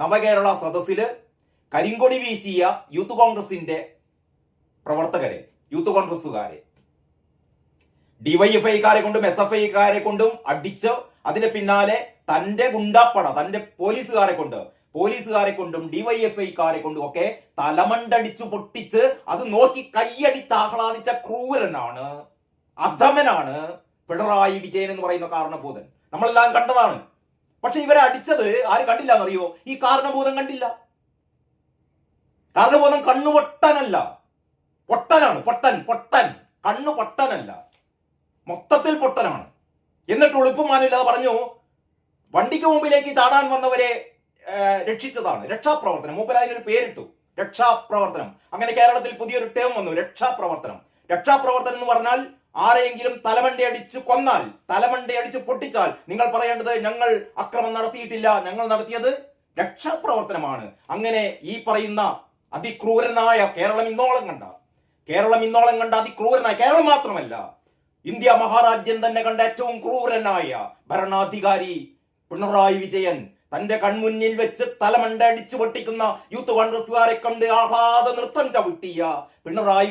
നവകേരള സദസ്സിൽ കരിങ്കൊടി വീശിയ യൂത്ത് കോൺഗ്രസിന്റെ പ്രവർത്തകരെ യൂത്ത് കോൺഗ്രസ്സുകാരെ. ഡിവൈഎഫ്ഐക്കാരെ കൊണ്ടും എസ് എഫ് ഐക്കാരെ കൊണ്ടും അടിച്ച് അതിന് പിന്നാലെ തന്റെ ഗുണ്ടാപ്പട തന്റെ പോലീസുകാരെ കൊണ്ട് പോലീസുകാരെ കൊണ്ടും ഡിവൈഎഫ്ഐക്കാരെ കൊണ്ടും ഒക്കെ തലമണ്ടടിച്ചു പൊട്ടിച്ച് അത് നോക്കി കൈയടിച്ച് ആഹ്ലാദിച്ച ക്രൂരനാണ് അധമനാണ് പിണറായി വിജയൻ എന്ന് പറയുന്ന കാരണബോധൻ. നമ്മളെല്ലാം കണ്ടതാണ്. പക്ഷെ ഇവരെ അടിച്ചത് ആര് കണ്ടില്ല എന്നറിയോ ഈ കാരണബോധം കണ്ടില്ല. കാരണബോധം കണ്ണു പൊട്ടനല്ല. പൊട്ടനാണ്. പൊട്ടൻ പൊട്ടൻ. കണ്ണു പൊട്ടനല്ല. മൊത്തത്തിൽ പൊട്ടനാണ്. എന്നിട്ട് ഉളുപ്പുമാനില്ലാതെ പറഞ്ഞു വണ്ടിക്ക് മുമ്പിലേക്ക് ചാടാൻ വന്നവരെ രക്ഷിച്ചതാണ്. രക്ഷാപ്രവർത്തനം. മൂപ്പര് അതിനൊരു പേരിട്ടു. രക്ഷാപ്രവർത്തനം. അങ്ങനെ കേരളത്തിൽ പുതിയൊരു ടേം വന്നു. രക്ഷാപ്രവർത്തനം. രക്ഷാപ്രവർത്തനം എന്ന് പറഞ്ഞാൽ ആരെയെങ്കിലും തലമണ്ടി അടിച്ച് കൊന്നാൽ തലമണ്ടി അടിച്ച് പൊട്ടിച്ചാൽ നിങ്ങൾ പറയേണ്ടത് ഞങ്ങൾ അക്രമം നടത്തിയിട്ടില്ല. ഞങ്ങൾ നടത്തിയത് രക്ഷാപ്രവർത്തനമാണ്. അങ്ങനെ ഈ പറയുന്ന അതിക്രൂരനായ കേരളം ഇന്നോളം കണ്ട കേരളം ഇന്നോളം കണ്ട അതിക്രൂരനായ കേരളം മാത്രമല്ല ഇന്ത്യ മഹാരാജ്യം തന്നെ കണ്ട ഏറ്റവും ക്രൂരനായ ഭരണാധികാരി പിണറായി വിജയൻ തന്റെ കൺമുന്നിൽ വെച്ച് തലമണ്ട അടിച്ചു പൊട്ടിക്കുന്ന യൂത്ത് കോൺഗ്രസുകാരെ കണ്ട് ആഹ്ലാദ നൃത്തം ചവിട്ടിയ പിണറായി